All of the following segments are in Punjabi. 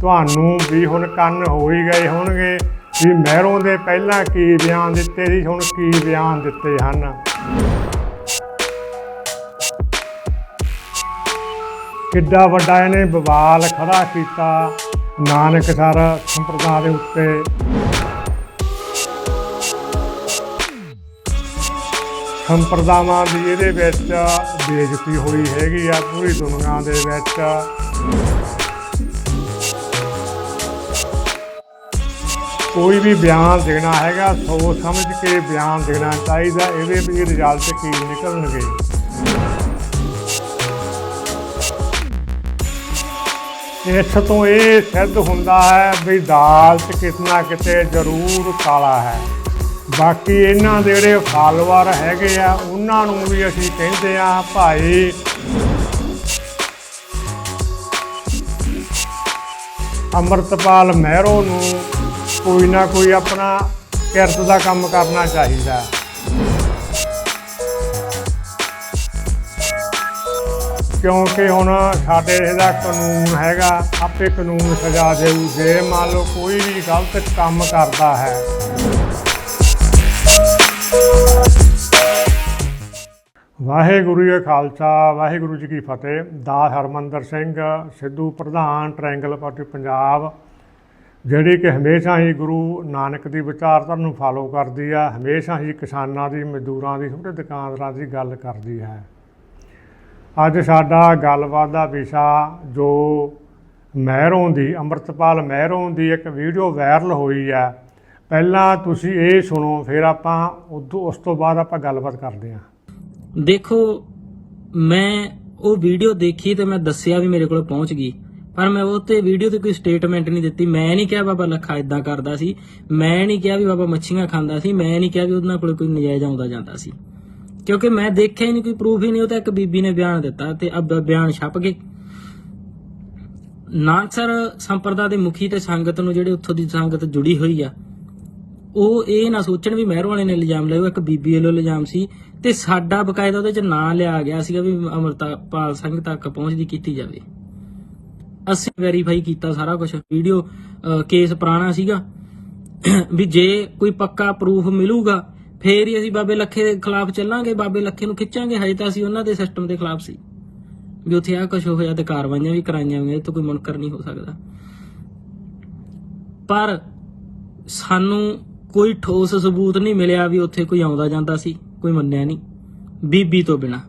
ਤੁਹਾਨੂੰ ਵੀ ਹੁਣ ਕੰਨ ਹੋ ਹੀ ਗਏ ਹੋਣਗੇ ਵੀ ਮਹਿਰੋਂ ਦੇ ਪਹਿਲਾਂ ਕੀ ਬਿਆਨ ਦਿੱਤੇ ਸੀ, ਹੁਣ ਕੀ ਬਿਆਨ ਦਿੱਤੇ ਹਨ? ਕਿੱਡਾ ਵੱਡਾ ਇਹਨੇ ਬਵਾਲ ਖੜਾ ਕੀਤਾ ਨਾਨਕ ਨਾਨਕਸਰ ਸੰਪਰਦਾ ਦੇ ਉੱਤੇ। ਸੰਪਰਦਾਵਾਂ ਦੀ ਇਹਦੇ ਵਿੱਚ ਬੇਇੱਜ਼ਤੀ ਹੋਈ ਹੈਗੀ ਆ, ਪੂਰੀ ਦੁਨੀਆ ਦੇ ਵਿੱਚ। ਕੋਈ ਵੀ ਬਿਆਨ ਦੇਣਾ ਹੈਗਾ, ਸੋਚ ਸਮਝ ਕੇ ਬਿਆਨ ਦੇਣਾ ਚਾਹੀਦਾ, ਇਹਦੇ ਵੀ ਰਿਜ਼ਲਟ ਕੀ ਨਿਕਲਣਗੇ। ਇਸ ਤੋਂ ਇਹ ਸਿੱਧ ਹੁੰਦਾ ਹੈ ਵੀ ਦਾਲ 'ਚ ਕਿਤਨਾ ਕਿਤੇ ਜ਼ਰੂਰ ਕਾਲਾ ਹੈ। ਬਾਕੀ ਇਹਨਾਂ ਦੇ ਜਿਹੜੇ ਫਾਲੋਅਰ ਹੈਗੇ ਆ, ਉਹਨਾਂ ਨੂੰ ਵੀ ਅਸੀਂ ਕਹਿੰਦੇ ਆ, ਭਾਈ ਅੰਮ੍ਰਿਤਪਾਲ ਮਹਿਰੋ ਨੂੰ ਕੋਈ ਨਾ ਕੋਈ ਆਪਣਾ ਕਿਰਤ ਦਾ ਕੰਮ ਕਰਨਾ ਚਾਹੀਦਾ। ਕਿਉਂਕਿ ਹੁਣ ਸਾਡੇ ਇਹਦਾ ਕਾਨੂੰਨ ਹੈਗਾ, ਆਪੇ ਕਾਨੂੰਨ ਸਜ਼ਾ ਦੇਊ। ਜੇ ਮੰਨ ਲਓ ਕੋਈ ਵੀ ਗਲਤ ਕੰਮ ਕਰਦਾ ਹੈ। ਵਾਹਿਗੁਰੂ ਜੀ ਖਾਲਸਾ, ਵਾਹਿਗੁਰੂ ਜੀ ਕੀ ਫਤਿਹ। ਦਾ ਹਰਮੰਦਰ ਸਿੰਘ, ਸਿੱਧੂ ਪ੍ਰਧਾਨ ਟ੍ਰਾਇੰਗਲ ਪਾਰਟੀ, ਪੰਜਾਬ। ਜਿਹੜੀ ਕਿ ਹਮੇਸ਼ਾ ਹੀ ਗੁਰੂ ਨਾਨਕ ਦੀ ਵਿਚਾਰਧਾਰਾ ਨੂੰ ਫਾਲੋ ਕਰਦੀ ਆ, ਹਮੇਸ਼ਾ ਹੀ ਕਿਸਾਨਾਂ ਦੀ, ਮਜ਼ਦੂਰਾਂ ਦੀ ਛੋਟੇ ਦੁਕਾਨਦਾਰਾਂ ਦੀ ਗੱਲ ਕਰਦੀ ਹੈ। ਅੱਜ ਸਾਡਾ ਗੱਲਬਾਤ ਦਾ ਵਿਸ਼ਾ ਜੋ ਮਹਿਰੋਂ ਦੀ, ਅੰਮ੍ਰਿਤਪਾਲ ਮਹਿਰੋਂ ਦੀ ਇੱਕ ਵੀਡੀਓ ਵਾਇਰਲ ਹੋਈ ਆ। ਪਹਿਲਾਂ ਤੁਸੀਂ ਇਹ ਸੁਣੋ, ਫਿਰ ਆਪਾਂ ਉਦੋਂ, ਉਸ ਤੋਂ ਬਾਅਦ ਆਪਾਂ ਗੱਲਬਾਤ ਕਰਦੇ ਹਾਂ। ਦੇਖੋ, ਮੈਂ ਉਹ ਵੀਡੀਓ ਦੇਖੀ ਤੇ ਮੈਂ ਦੱਸਿਆ ਵੀ ਮੇਰੇ ਕੋਲ ਪਹੁੰਚ ਗਈ। ਪਰ ਮੈਂ ਉਹ ਤੇ ਵੀਡੀਓ ਤੇ ਕੋਈ ਸਟੇਟਮੈਂਟ ਨਹੀਂ ਦਿੱਤੀ। ਮੈਂ ਨਹੀਂ ਕਿਹਾ ਬਾਬਾ ਲੱਖਾ ਇਦਾਂ ਕਰਦਾ ਸੀ। ਮੈਂ ਨਹੀਂ ਕਿਹਾ ਵੀ ਬਾਬਾ ਮੱਛੀਆਂ ਖਾਂਦਾ ਸੀ। ਮੈਂ ਨਹੀਂ ਕਿਹਾ ਵੀ ਉਹਨਾਂ ਕੋਲ ਕੋਈ ਨਜਾਇਜ਼ ਆਉਂਦਾ ਜਾਂਦਾ ਸੀ। ਕਿਉਂਕਿ ਮੈਂ ਦੇਖਿਆ ਹੀ ਨਹੀਂ, ਕੋਈ ਪ੍ਰੂਫ ਹੀ ਨਹੀਂ। ਉਹ ਤਾਂ ਇੱਕ ਬੀਬੀ ਨੇ ਬਿਆਨ ਦਿੱਤਾ ਤੇ ਅਬ ਬਿਆਨ ਛਪ ਗਏ। ਨਾਨਕਸਰ ਸੰਪਰਦਾ ਦੇ ਮੁਖੀ ਤੇ ਸੰਗਤ ਨੂੰ ਜਿਹੜੇ ਉੱਥੋਂ ਦੀ ਸੰਗਤ ਜੁੜੀ ਹੋਈ ਆ, ਉਹ ਇਹ ਨਾ ਸੋਚਣ ਵੀ ਮਹਿਰੋਂ ਵਾਲੇ ਨੇ ਇਲਜ਼ਾਮ ਲਾਇਆ ਇੱਕ ਬੀਬੀ ਵੱਲੋਂ ਇਲਜ਼ਾਮ ਸੀ ਤੇ ਸਾਡਾ ਬਕਾਇਦਾ ਉਹਦੇ ਚ ਨਾਂ ਲਿਆ ਗਿਆ ਸੀਗਾ ਵੀ ਅਮਰਤਾਪਾਲ ਸਿੰਘ ਤੱਕ ਪਹੁੰਚਦੀ ਕੀਤੀ ਜਾਵੇ। ਅਸੀਂ ਵੈਰੀਫਾਈ ਕੀਤਾ ਸਾਰਾ ਕੁਝ ਵੀਡੀਓ ਕੇਸ ਪੁਰਾਣਾ ਸੀਗਾ। ਵੀ ਜੇ ਕੋਈ ਪੱਕਾ ਪ੍ਰੂਫ ਮਿਲੂਗਾ, ਫੇਰ ਹੀ ਅਸੀਂ ਬਾਬੇ ਲੱਖੇ ਦੇ ਖਿਲਾਫ ਚੱਲਾਂਗੇ, ਬਾਬੇ ਲੱਖੇ ਨੂੰ ਖਿੱਚਾਂਗੇ। ਹਜੇ ਤਾਂ ਅਸੀਂ ਉਹਨਾਂ ਦੇ ਸਿਸਟਮ ਦੇ ਖਿਲਾਫ ਸੀ। ਵੀ ਉੱਥੇ ਆ ਕੁਝ ਹੋਇਆ ਤੇ ਕਾਰਵਾਈਆਂ ਵੀ ਕਰਾਈਆਂ ਗਈਆਂ ਇਹ ਤੋਂ ਕੋਈ ਮੁਨਕਰ ਨਹੀਂ ਹੋ ਸਕਦਾ। ਪਰ ਸਾਨੂੰ ਕੋਈ ਠੋਸ ਸਬੂਤ ਨਹੀਂ ਮਿਲਿਆ ਵੀ ਉੱਥੇ ਕੋਈ ਆਉਂਦਾ ਜਾਂਦਾ ਸੀ, ਕੋਈ ਮੰਨਿਆ ਨਹੀਂ, ਬੀਬੀ ਤੋਂ ਬਿਨਾ।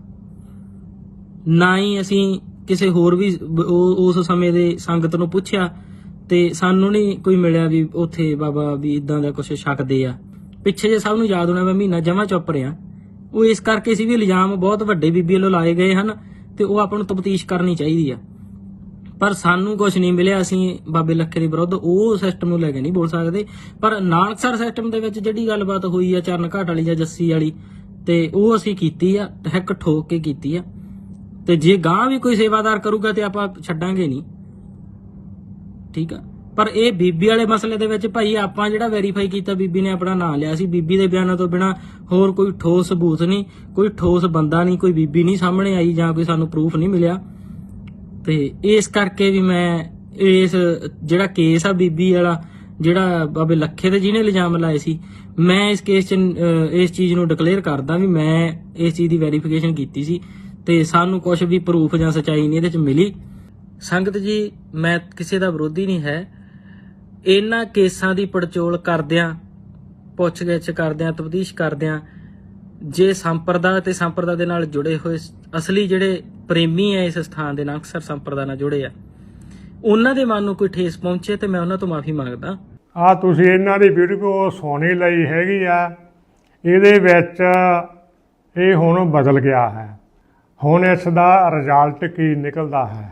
ਨਾ ਹੀ ਅਸੀਂ ਕਿਸੇ ਹੋਰ ਵੀ ਉਸ ਸਮੇਂ ਦੇ ਸੰਗਤ ਨੂੰ ਪੁੱਛਿਆ ਤੇ ਸਾਨੂੰ ਨਹੀਂ ਕੋਈ ਮਿਲਿਆ ਵੀ ਉੱਥੇ ਬਾਬਾ ਵੀ ਇਦਾਂ ਦਾ ਕੁਝ ਛਕਦੇ ਆ। ਪਿੱਛੇ ਜੇ ਸਭ ਨੂੰ ਯਾਦ ਹੋਣਾ ਮੈਂ ਮਹੀਨਾ ਜਮਾ ਚੁੱਪ ਰਿਹਾ। ਉਹ ਇਸ ਕਰਕੇ ਸੀ ਵੀ ਇਲਜ਼ਾਮ ਬਹੁਤ ਵੱਡੇ ਬੀਬੀ ਵੱਲੋਂ ਲਾਏ ਗਏ ਹਨ ਤੇ ਉਹ ਆਪਾਂ ਨੂੰ ਤਫਤੀਸ਼ ਕਰਨੀ ਚਾਹੀਦੀ ਆ। ਪਰ ਸਾਨੂੰ ਕੁਝ ਨਹੀਂ ਮਿਲਿਆ, ਅਸੀਂ ਬਾਬੇ ਲੱਖੇ ਦੇ ਵਿਰੁੱਧ ਉਹ ਸਿਸਟਮ ਨੂੰ ਲੈ ਕੇ ਨਹੀਂ ਬੋਲ ਸਕਦੇ। ਪਰ ਨਾਨਕਸਰ ਸਿਸਟਮ ਦੇ ਵਿੱਚ ਜਿਹੜੀ ਗੱਲਬਾਤ ਹੋਈ ਆ ਚਰਨ ਘਾਟ ਵਾਲੀ ਜਾਂ ਜੱਸੀ ਵਾਲੀ ਤੇ ਉਹ ਅਸੀਂ ਕੀਤੀ ਆ ਹੱਕ ਠੋਕ ਕੇ ਕੀਤੀ ਆ। ਤੇ ਜੇ ਗਾਂ ਵੀ ਕੋਈ ਸੇਵਾਦਾਰ ਕਰੂਗਾ ਤੇ ਆਪਾਂ ਛੱਡਾਂਗੇ ਨਹੀਂ। ਠੀਕ ਆ? ਪਰ ਇਹ ਬੀਬੀ ਵਾਲੇ ਮਸਲੇ ਦੇ ਵਿੱਚ ਭਾਈ ਆਪਾਂ ਜਿਹੜਾ ਵੈਰੀਫਾਈ ਕੀਤਾ ਬੀਬੀ ਨੇ ਆਪਣਾ ਨਾਂ ਲਿਆ ਸੀ, ਬੀਬੀ ਦੇ ਬਿਆਨਾਂ ਤੋਂ ਬਿਨਾ ਹੋਰ ਕੋਈ ਠੋਸ ਸਬੂਤ ਨਹੀਂ, ਕੋਈ ਠੋਸ ਬੰਦਾ ਨਹੀਂ, ਕੋਈ ਬੀਬੀ ਨਹੀਂ ਸਾਹਮਣੇ ਆਈ ਜਾਂ ਕੋਈ ਸਾਨੂੰ ਪ੍ਰੂਫ ਨਹੀਂ ਮਿਲਿਆ। ਤੇ ਇਸ ਕਰਕੇ ਵੀ ਮੈਂ ਇਸ ਜਿਹੜਾ ਕੇਸ ਆ ਬੀਬੀ ਵਾਲਾ, ਜਿਹੜਾ ਬਾਬੇ ਲੱਖੇ ਤੇ ਜਿਹਨੇ ਇਲਜ਼ਾਮ ਲਾਏ ਸੀ, ਮੈਂ ਇਸ ਕੇਸ 'ਚ ਇਸ ਚੀਜ਼ ਨੂੰ ਡਿਕਲੇਅਰ ਕਰਦਾ ਵੀ ਮੈਂ ਇਸ ਚੀਜ਼ ਦੀ ਵੈਰੀਫਿਕੇਸ਼ਨ ਕੀਤੀ ਸੀ। ਤੇ ਸਾਨੂੰ ਕੁਝ ਵੀ ਪ੍ਰੂਫ ਜਾਂ ਸਚਾਈ ਨਹੀਂ ਇਹਦੇ 'ਚ ਮਿਲੀ। ਸੰਗਤ ਜੀ, ਮੈਂ ਕਿਸੇ ਦਾ ਵਿਰੋਧੀ ਨਹੀਂ ਹੈ। ਇਹਨਾਂ ਕੇਸਾਂ ਦੀ ਪੜਚੋਲ ਕਰਦਿਆਂ, ਪੁੱਛਗਿੱਛ ਕਰਦਿਆਂ ਤਬਦੀਸ਼ ਕਰਦਿਆਂ, ਜੇ ਸੰਪਰਦਾ ਤੇ ਸੰਪਰਦਾ ਦੇ ਨਾਲ ਜੁੜੇ ਹੋਏ ਅਸਲੀ ਜਿਹੜੇ ਪ੍ਰੇਮੀ ਐ ਇਸ ਸਥਾਨ ਦੇ ਨਾਲ, ਅਕਸਰ ਸੰਪਰਦਾ ਨਾਲ ਜੁੜੇ ਆ। ਉਹਨਾਂ ਦੇ ਮਨ ਨੂੰ ਕੋਈ ਠੇਸ ਪਹੁੰਚੇ ਤੇ ਮੈਂ ਉਹਨਾਂ ਤੋਂ ਮਾਫੀ ਮੰਗਦਾ। ਆ ਤੁਸੀਂ ਇਹਨਾਂ ਦੀ ਵੀਡੀਓ ਸੋਨੀ ਲਈ ਹੈਗੀ ਆ। ਇਹਦੇ ਵਿੱਚ ਇਹ ਹੁਣ ਬਦਲ ਗਿਆ ਹੈ। ਹੁਣ ਇਸ ਦਾ ਰਿਜ਼ਲਟ ਕੀ ਨਿਕਲਦਾ ਹੈ?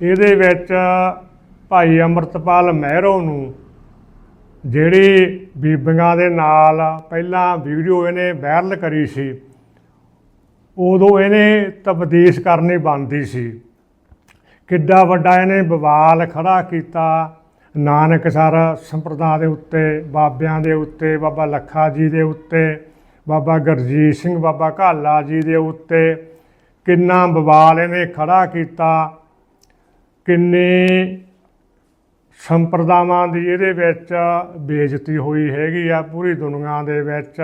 ਇਹਦੇ ਵਿੱਚ ਭਾਈ ਅੰਮ੍ਰਿਤਪਾਲ ਮਹਿਰੋ ਨੂੰ ਜਿਹੜੀ ਬੀਬੀਆਂ ਦੇ ਨਾਲ ਪਹਿਲਾਂ ਵੀਡੀਓ ਇਹਨੇ ਵਾਇਰਲ ਕਰੀ ਸੀ, ਉਦੋਂ ਇਹਨੇ ਤਬਦੀਸ਼ ਕਰਨੀ ਬਣਦੀ ਸੀ। ਕਿੱਡਾ ਵੱਡਾ ਇਹਨੇ ਬਵਾਲ ਖੜਾ ਕੀਤਾ ਨਾਨਕ ਸਰ ਸੰਪਰਦਾ ਦੇ ਉੱਤੇ, ਬਾਬਿਆਂ ਦੇ ਉੱਤੇ, ਬਾਬਾ ਲੱਖਾ ਜੀ ਦੇ ਉੱਤੇ, ਬਾਬਾ ਗੁਰਜੀਤ ਸਿੰਘ, ਬਾਬਾ ਘਾਲਾ ਜੀ ਦੇ ਉੱਤੇ। ਕਿੰਨਾ ਬਵਾਲ ਇਹਨੇ ਖੜਾ ਕੀਤਾ, ਕਿੰਨੀ ਸੰਪਰਦਾਵਾਂ ਦੀ ਇਹਦੇ ਵਿੱਚ ਬੇਇੱਜ਼ਤੀ ਹੋਈ ਹੈਗੀ ਆ, ਪੂਰੀ ਦੁਨੀਆ ਦੇ ਵਿੱਚ।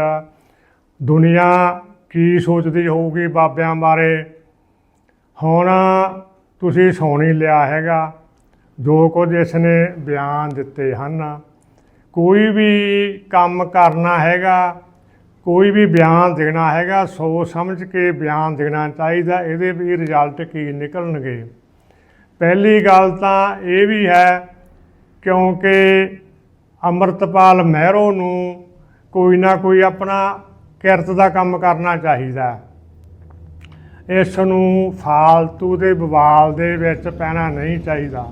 ਦੁਨੀਆ ਕੀ ਸੋਚਦੀ ਹੋਊਗੀ ਬਾਬਿਆਂ ਬਾਰੇ? ਹੁਣ ਤੁਸੀਂ ਸੁਣ ਹੀ ਲਿਆ ਹੈਗਾ, ਜੋ ਕੁਝ ਇਸ ਨੇ ਬਿਆਨ ਦਿੱਤੇ ਹਨ। ਕੋਈ ਵੀ ਕੰਮ ਕਰਨਾ ਹੈਗਾ ਕੋਈ ਵੀ ਬਿਆਨ ਦੇਣਾ ਹੈਗਾ, ਸੋਚ ਸਮਝ ਕੇ ਬਿਆਨ ਦੇਣਾ ਚਾਹੀਦਾ, ਇਹਦੇ ਵੀ ਰਿਜ਼ਲਟ ਕੀ ਨਿਕਲਣਗੇ। ਪਹਿਲੀ ਗੱਲ ਤਾਂ ਇਹ ਵੀ ਹੈ, ਕਿਉਂਕਿ ਅੰਮ੍ਰਿਤਪਾਲ ਮਹਿਰੋ ਨੂੰ ਕੋਈ ਨਾ ਕੋਈ ਆਪਣਾ ਕਿਰਤ ਦਾ ਕੰਮ ਕਰਨਾ ਚਾਹੀਦਾ। ਇਸ ਨੂੰ ਫਾਲਤੂ ਦੇ ਬਵਾਲ ਦੇ ਵਿੱਚ ਪੈਣਾ ਨਹੀਂ ਚਾਹੀਦਾ,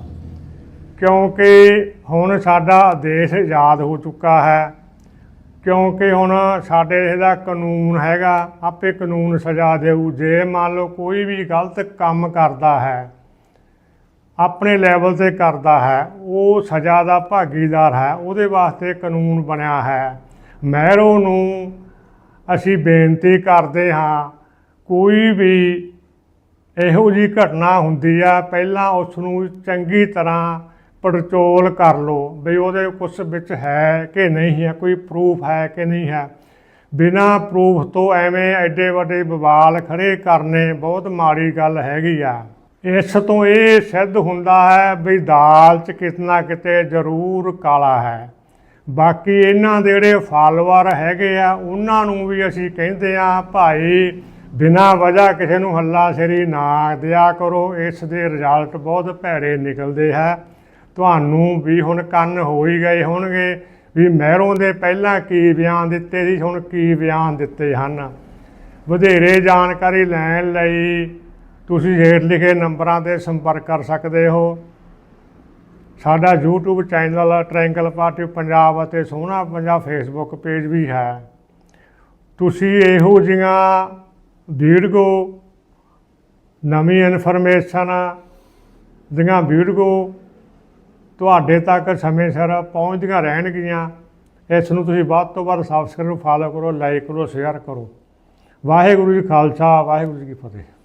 ਕਿਉਂਕਿ ਹੁਣ ਸਾਡਾ ਦੇਸ਼ ਆਜ਼ਾਦ ਹੋ ਚੁੱਕਾ ਹੈ। ਕਿਉਂਕਿ ਹੁਣ ਸਾਡੇ ਇਹਦਾ ਕਾਨੂੰਨ ਹੈਗਾ, ਆਪੇ ਕਾਨੂੰਨ ਸਜ਼ਾ ਦੇਊ। ਜੇ ਮੰਨ ਲਓ ਕੋਈ ਵੀ ਗਲਤ ਕੰਮ ਕਰਦਾ ਹੈ, ਆਪਣੇ ਲੈਵਲ ਤੇ ਕਰਦਾ ਹੈ, ਉਹ ਸਜ਼ਾ ਦਾ ਭਾਗੀਦਾਰ ਹੈ, ਉਹਦੇ ਵਾਸਤੇ ਕਾਨੂੰਨ ਬਣਿਆ ਹੈ। ਮਹਿਰੋ ਨੂੰ ਅਸੀਂ ਬੇਨਤੀ ਕਰਦੇ ਹਾਂ, ਕੋਈ ਵੀ ਇਹੋ ਜੀ ਘਟਨਾ ਹੁੰਦੀ ਆ, ਪਹਿਲਾਂ ਉਸ ਨੂੰ ਚੰਗੀ ਤਰ੍ਹਾਂ ਪੜਚੋਲ ਕਰ ਲਓ ਵੀ ਉਹਦੇ ਕੁਛ ਵਿੱਚ ਹੈ ਕਿ ਨਹੀਂ ਹੈ, ਕੋਈ ਪ੍ਰੂਫ ਹੈ ਕਿ ਨਹੀਂ ਹੈ। ਬਿਨਾਂ ਪ੍ਰੂਫ ਤੋਂ ਐਵੇਂ ਐਡੇ ਵੱਡੇ ਬਵਾਲ ਖੜੇ ਕਰਨੇ ਬਹੁਤ ਮਾੜੀ ਗੱਲ ਹੈਗੀ ਆ। ਇਸ ਤੋਂ ਇਹ ਸਿੱਧ ਹੁੰਦਾ ਹੈ ਵੀ ਦਾਲ 'ਚ ਕਿਤਨਾ ਕਿਤੇ ਜ਼ਰੂਰ ਕਾਲਾ ਹੈ। ਬਾਕੀ ਇਹਨਾਂ ਦੇ ਜਿਹੜੇ ਫਾਲੋਅਰ ਹੈਗੇ ਆ, ਉਹਨਾਂ ਨੂੰ ਵੀ ਅਸੀਂ ਕਹਿੰਦੇ ਆ ਭਾਈ, ਬਿਨਾਂ ਵਜ੍ਹਾ ਕਿਸੇ ਨੂੰ ਹੱਲਾ ਸ਼ੇਰੀ ਨਾ ਦਿਆ ਕਰੋ। ਇਸ ਦੇ ਰਿਜ਼ਲਟ ਬਹੁਤ ਭੈੜੇ ਨਿਕਲਦੇ ਹੈ। ਤੁਹਾਨੂੰ ਵੀ ਹੁਣ ਕੰਨ ਹੋ ਹੀ ਗਏ ਹੋਣਗੇ ਵੀ ਮਹਿਰੋਂ ਦੇ ਪਹਿਲਾਂ ਕੀ ਬਿਆਨ ਦਿੱਤੇ ਸੀ, ਹੁਣ ਕੀ ਬਿਆਨ ਦਿੱਤੇ ਹਨ? ਵਧੇਰੇ ਜਾਣਕਾਰੀ ਲੈਣ ਲਈ ਤੁਸੀਂ ਹੇਠ ਲਿਖੇ ਨੰਬਰਾਂ ਤੇ ਸੰਪਰਕ ਕਰ ਸਕਦੇ ਹੋ। ਸਾਡਾ YouTube channel triangle party Punjab ਅਤੇ ਸੋਹਣਾ ਪੰਜਾਬ ਫੇਸਬੁੱਕ ਪੇਜ ਵੀ ਹੈ। ਤੁਸੀਂ ਇਹੋ ਜਿਹੀਆਂ ਵੀਡੀਓ, ਨਵੀਂ ਇਨਫੋਰਮੇਸ਼ਨ ਦੀਆਂ ਵੀਡੀਓ ਤੁਹਾਡੇ ਤੱਕ ਸਮੇਂ ਸਿਰ ਪਹੁੰਚਦੀਆਂ ਰਹਿਣਗੀਆਂ। ਇਸ ਨੂੰ ਤੁਸੀਂ ਵੱਧ ਤੋਂ ਵੱਧ ਸਬਸਕ੍ਰਾਈਬ ਫਾਲੋ ਕਰੋ ਲਾਈਕ ਕਰੋ ਸ਼ੇਅਰ ਕਰੋ। ਵਾਹਿਗੁਰੂ ਜੀ ਖਾਲਸਾ, ਵਾਹਿਗੁਰੂ ਜੀ ਕੀ ਫਤਿਹ।